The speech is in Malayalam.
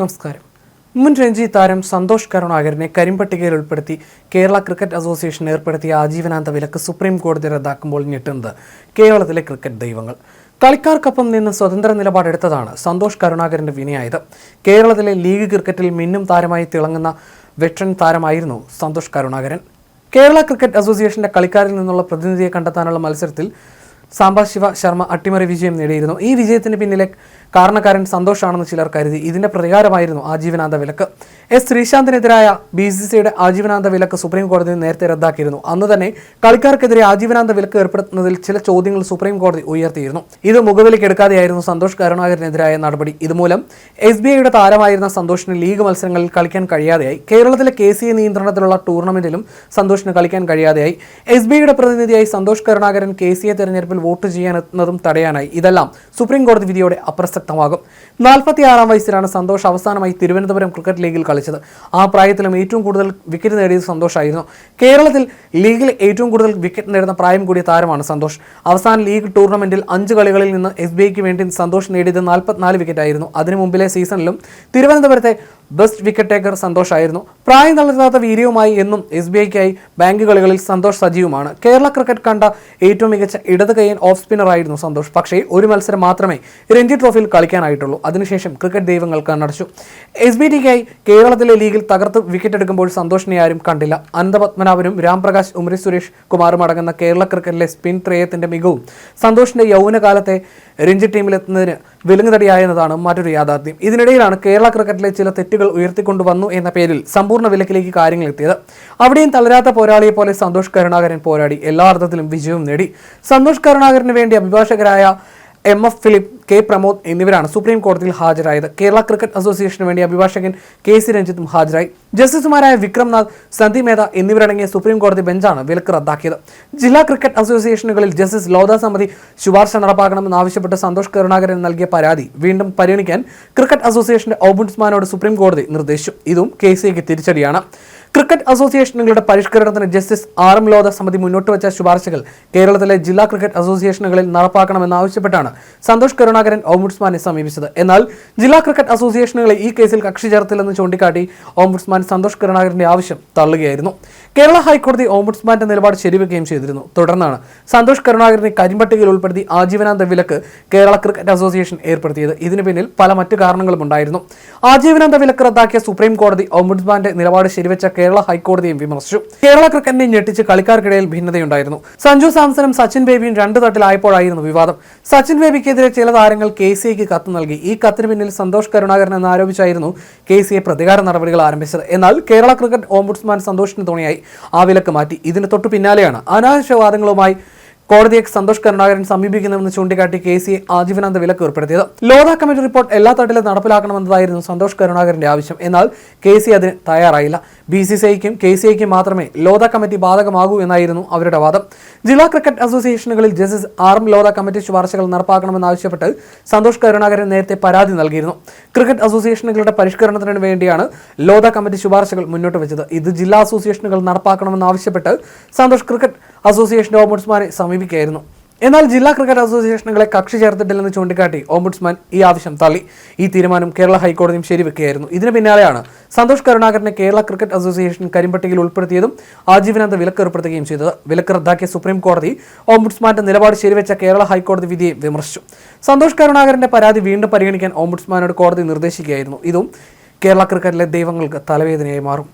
നമസ്കാരം. മുൻ രഞ്ജി താരം സന്തോഷ് കരുണാകരനെ കരിമ്പട്ടികയിൽ ഉൾപ്പെടുത്തി കേരള ക്രിക്കറ്റ് അസോസിയേഷൻ ഏർപ്പെടുത്തിയ ആജീവനാന്ത വിലക്ക് സുപ്രീം കോടതി റദ്ദാക്കുമ്പോൾ ഞെട്ടുന്നത് കേരളത്തിലെ ക്രിക്കറ്റ് ദൈവങ്ങൾ. കളിക്കാർക്കൊപ്പം നിന്ന് സ്വതന്ത്ര നിലപാടെടുത്തതാണ് സന്തോഷ് കരുണാകരന്റെ വിനയായത്. കേരളത്തിലെ ലീഗ് ക്രിക്കറ്റിൽ മിന്നും താരമായി തിളങ്ങുന്ന വെറ്ററൻ താരമായിരുന്നു സന്തോഷ് കരുണാകരൻ. കേരള ക്രിക്കറ്റ് അസോസിയേഷന്റെ കളിക്കാരിൽ നിന്നുള്ള പ്രതിനിധിയെ കണ്ടെത്താനുള്ള മത്സരത്തിൽ സാംബാശിവ ശർമ്മ അട്ടിമറി വിജയം നേടിയിരുന്നു. ഈ വിജയത്തിന് പിന്നിലെ കാരണക്കാരൻ സന്തോഷാണെന്ന് ചിലർ കരുതി. ഇതിന്റെ പ്രതികാരമായിരുന്നു ആജീവനാന്ത വിലക്ക്. എസ് ശ്രീശാന്തിനെതിരായ ബി സി സിയുടെ ആജീവനാന്ത വിലക്ക് സുപ്രീം കോടതി നേരത്തെ റദ്ദാക്കിയിരുന്നു. അന്ന് തന്നെ കളിക്കാർക്കെതിരെ ആജീവനാന്ത വിലക്ക് ഏർപ്പെടുത്തുന്നതിൽ ചില ചോദ്യങ്ങൾ സുപ്രീം കോടതി ഉയർത്തിയിരുന്നു. ഇത് മുഖവിലേക്ക് എടുക്കാതെയായിരുന്നു സന്തോഷ് കരുണാകരനെതിരായ നടപടി. ഇതുമൂലം എസ് ബി ഐയുടെ താരമായിരുന്ന സന്തോഷിന് ലീഗ് മത്സരങ്ങളിൽ കളിക്കാൻ കഴിയാതെയായി. കേരളത്തിലെ കെ സി നിയന്ത്രണത്തിലുള്ള ടൂർണമെന്റിലും സന്തോഷിന് കളിക്കാൻ കഴിയാതെയായി. എസ് ബി ഐയുടെ പ്രതിനിധിയായി Santhosh Karunakaran K C A തെരഞ്ഞെടുപ്പിൽ വോട്ട് ചെയ്യാനെത്തുന്നതും തടയാനായി. ഇതെല്ലാം സുപ്രീം കോടതി വിധിയോടെ അപ്രസക്തമാകും നാൽപ്പത്തിയാറാം വയസ്സിലാണ് സന്തോഷ് അവസാനമായി തിരുവനന്തപുരം ക്രിക്കറ്റ് ലീഗിൽ കളിച്ചത്. ആ പ്രായത്തിലും ഏറ്റവും കൂടുതൽ വിക്കറ്റ് നേടിയത് സന്തോഷായിരുന്നു കേരളത്തിൽ ലീഗിൽ ഏറ്റവും കൂടുതൽ വിക്കറ്റ് നേടുന്ന പ്രായം കൂടിയ താരമാണ് സന്തോഷ്. അവസാന ലീഗ് ടൂർണമെന്റിൽ അഞ്ച് കളികളിൽ നിന്ന് എസ് ബി ഐക്ക് വേണ്ടി സന്തോഷ് നേടിയത് നാൽപ്പത്തിനാല് വിക്കറ്റായിരുന്നു അതിനു മുമ്പിലെ സീസണിലും തിരുവനന്തപുരത്തെ ബെസ്റ്റ് വിക്കറ്റ് ടേക്കർ സന്തോഷ് ആയിരുന്നു. പ്രായം തളരുന്നാത്ത വീര്യവുമായി എന്നും എസ് ബി ഐക്കായി ബാങ്ക് കളികളിൽ സന്തോഷ് സജീവമാണ്. കേരള ക്രിക്കറ്റ് കണ്ട ഏറ്റവും മികച്ച ഇടത് കൈയൻ ഓഫ് സ്പിന്നറായിരുന്നു സന്തോഷ്. പക്ഷേ ഒരു മത്സരം മാത്രമേ രഞ്ജി ട്രോഫിയിൽ കളിക്കാനായിട്ടുള്ളൂ. അതിനുശേഷം ക്രിക്കറ്റ് ദൈവങ്ങൾ കണ്ണടച്ചു. എസ് ബി ടിക്കായി കേരളത്തിലെ ലീഗിൽ തകർത്ത് വിക്കറ്റ് എടുക്കുമ്പോൾ സന്തോഷിനെ ആരും കണ്ടില്ല. അനന്തപത്മനാഭനും രാംപ്രകാശ് ഉമരി സുരേഷ് കുമാറും അടങ്ങുന്ന കേരള ക്രിക്കറ്റിലെ സ്പിൻ ത്രേയത്തിന്റെ മികവും സന്തോഷിന്റെ യൗവനകാലത്തെ രഞ്ജി ടീമിലെത്തുന്നതിന് വിലങ്ങുതടിയായെന്നതാണ് മറ്റൊരു യാഥാർത്ഥ്യം. ഇതിനിടയിലാണ് കേരള ക്രിക്കറ്റിലെ ചില തെറ്റുകൾ ഉയർത്തിക്കൊണ്ടുവന്നു എന്ന പേരിൽ സമ്പൂർണ വിലക്കിലേക്ക് കാര്യങ്ങൾ എത്തിയത്. അവിടെയും തളരാത്ത പോരാളിയെ പോലെ സന്തോഷ് കരുണാകരൻ പോരാടി. എല്ലാ അർത്ഥത്തിലും വിജയവും നേടി. സന്തോഷ് കരുണാകരന് വേണ്ടി അഭിഭാഷകരായ M F Philip K Pramod എന്നിവരാണ് സുപ്രീം കോടതിയിൽ ഹാജരായത്. കേരള ക്രിക്കറ്റ് അസോസിയേഷന് വേണ്ടി അഭിഭാഷകൻ കെ സി രഞ്ജിത്തും ഹാജരായി. ജസ്റ്റിസുമാരായ വിക്രംനാഥ് സന്ദീപ് മേധ എന്നിവരടങ്ങിയ സുപ്രീം കോടതി ബെഞ്ചാണ് വിലക്ക് റദ്ദാക്കിയത്. ജില്ലാ ക്രിക്കറ്റ് അസോസിയേഷനുകളിൽ ജസ്റ്റിസ് ലോധ സമിതി ശുപാർശ നടപ്പാക്കണമെന്ന് ആവശ്യപ്പെട്ട് സന്തോഷ് കരുണാകരൻ നൽകിയ പരാതി വീണ്ടും പരിഗണിക്കാൻ ക്രിക്കറ്റ് അസോസിയേഷന്റെ ഓംബുഡ്സ്മാനോട് സുപ്രീം കോടതി നിർദ്ദേശിച്ചു. ഇതും കെ സിക്ക് തിരിച്ചടിയാണ്. ക്രിക്കറ്റ് അസോസിയേഷനുകളുടെ പരിഷ്കരണത്തിന് ജസ്റ്റിസ് ആർ എം ലോധ സമിതി മുന്നോട്ട് വെച്ച ശുപാർശകൾ കേരളത്തിലെ ജില്ലാ ക്രിക്കറ്റ് അസോസിയേഷനുകളിൽ നടപ്പാക്കണമെന്നാവശ്യപ്പെട്ടാണ് സന്തോഷ് കരുണാകരൻ ഓംബുഡ്സ്മാനെ സമീപിച്ചത്. എന്നാൽ ജില്ലാ ക്രിക്കറ്റ് അസോസിയേഷനുകളെ ഈ കേസിൽ കക്ഷി ചേർത്തില്ലെന്ന് ചൂണ്ടിക്കാട്ടി ഓംബുഡ്സ്മാൻ സന്തോഷ് കരുണാകരന്റെ ആവശ്യം തള്ളുകയായിരുന്നു. കേരള ഹൈക്കോടതി ഓംബുഡ്സ്മാന്റെ നിലപാട് ശരിവെക്കുകയും ചെയ്തിരുന്നു. തുടർന്നാണ് സന്തോഷ് കരുണാകരനെ കരിമ്പട്ടികയിൽ ഉൾപ്പെടുത്തി ആജീവനാന്ത വിലക്ക് കേരള ക്രിക്കറ്റ് അസോസിയേഷൻ ഏർപ്പെടുത്തിയത്. ഇതിനു പിന്നിൽ പല മറ്റു കാരണങ്ങളും ഉണ്ടായിരുന്നു. ആജീവനാന്ത വിലക്ക് റദ്ദാക്കിയ സുപ്രീം കോടതി ഓംബുഡ്സ്മാന്റെ നിലപാട് ശരിവെച്ച കേരള ഹൈക്കോടതിയും വിമർശിച്ചു. കേരള ക്രിക്കറ്റിനെ ഞെട്ടിച്ച് കളിക്കാർക്കിടയിൽ ഭിന്നതയുണ്ടായിരുന്നു. സഞ്ജു സാംസണും സച്ചിൻ ബേബിയും രണ്ട് തട്ടിലായപ്പോഴായിരുന്നു വിവാദം. സച്ചിൻ ബേബിക്കെതിരെ ചില താരങ്ങൾ കെ സി ഐക്ക് കത്ത് നൽകി. ഈ കത്തിന് പിന്നിൽ സന്തോഷ് കരുണാകരൻ എന്ന് ആരോപിച്ചായിരുന്നു കെ സി ഐ പ്രതികാര നടപടികൾ ആരംഭിച്ചത്. എന്നാൽ കേരള ക്രിക്കറ്റ് ഓംബുഡ്സ്മാൻ സന്തോഷിന് തുണയായി. ആ വിലക്ക് മാറ്റി. ഇതിന് തൊട്ടു പിന്നാലെയാണ് അനാവശ്യവാദങ്ങളുമായി കോടതിയെ സന്തോഷ് കരുണാകരൻ സമീപിക്കുന്നുവെന്ന് ചൂണ്ടിക്കാട്ടി കെ സി ആജീവനാന്ത വിലക്ക് ഏർപ്പെടുത്തിയത്. ലോധ കമ്മിറ്റി റിപ്പോർട്ട് എല്ലാ തട്ടിലും നടപ്പിലാക്കണമെന്നതായിരുന്നു സന്തോഷ് കരുണാകരന്റെ ആവശ്യം. എന്നാൽ കെ സി അതിന് തയ്യാറായില്ല. ബി സി സി ഐക്കും കെ സി ഐക്കും മാത്രമേ ലോധ കമ്മിറ്റി ബാധകമാകൂ എന്നായിരുന്നു അവരുടെ വാദം. ജില്ലാ ക്രിക്കറ്റ് അസോസിയേഷനുകളിൽ ജസ്റ്റിസ് ആർ ലോധ കമ്മിറ്റി ശുപാർശകൾ നടപ്പാക്കണമെന്നാവശ്യപ്പെട്ട് സന്തോഷ് കരുണാകരൻ നേരത്തെ പരാതി നൽകിയിരുന്നു. ക്രിക്കറ്റ് അസോസിയേഷനുകളുടെ പരിഷ്കരണത്തിന് വേണ്ടിയാണ് ലോധ കമ്മിറ്റി ശുപാർശകൾ മുന്നോട്ട് വെച്ചത്. ഇത് ജില്ലാ അസോസിയേഷനുകൾ നടപ്പാക്കണമെന്നാവശ്യപ്പെട്ട് സന്തോഷ് ക്രിക്കറ്റ് അസോസിയേഷന്റെ ഓംബുഡ്സ്മാനെ സമീപിക്കുകയായിരുന്നു. എന്നാൽ ജില്ലാ ക്രിക്കറ്റ് അസോസിയേഷനുകളെ കക്ഷി ചേർത്തിട്ടില്ലെന്ന് ചൂണ്ടിക്കാട്ടി ഓംബുഡ്സ്മാൻ ഈ ആവശ്യം തള്ളി. ഈ തീരുമാനം കേരള ഹൈക്കോടതിയും ശരിവെക്കുകയായിരുന്നു. ഇതിന് പിന്നാലെയാണ് സന്തോഷ് കരുണാകരനെ കേരള ക്രിക്കറ്റ് അസോസിയേഷൻ കരിമ്പട്ടികയിൽ ഉൾപ്പെടുത്തിയതും ആജീവനാന്ത വിലക്ക് ഏർപ്പെടുത്തുകയും ചെയ്തത്. വിലക്ക് റദ്ദാക്കിയ സുപ്രീം കോടതി ഓംബുഡ്സ്മാന്റെ നിലപാട് ശരിവെച്ച കേരള ഹൈക്കോടതി വിധിയെ വിമർശിച്ചു. സന്തോഷ് കരുണാകരന്റെ പരാതി വീണ്ടും പരിഗണിക്കാൻ ഓംബുഡ്സ്മാനോട് കോടതി നിർദ്ദേശിക്കുകയായിരുന്നു. ഇതും കേരള ക്രിക്കറ്റിലെ ദൈവങ്ങൾക്ക് തലവേദനയായി മാറും.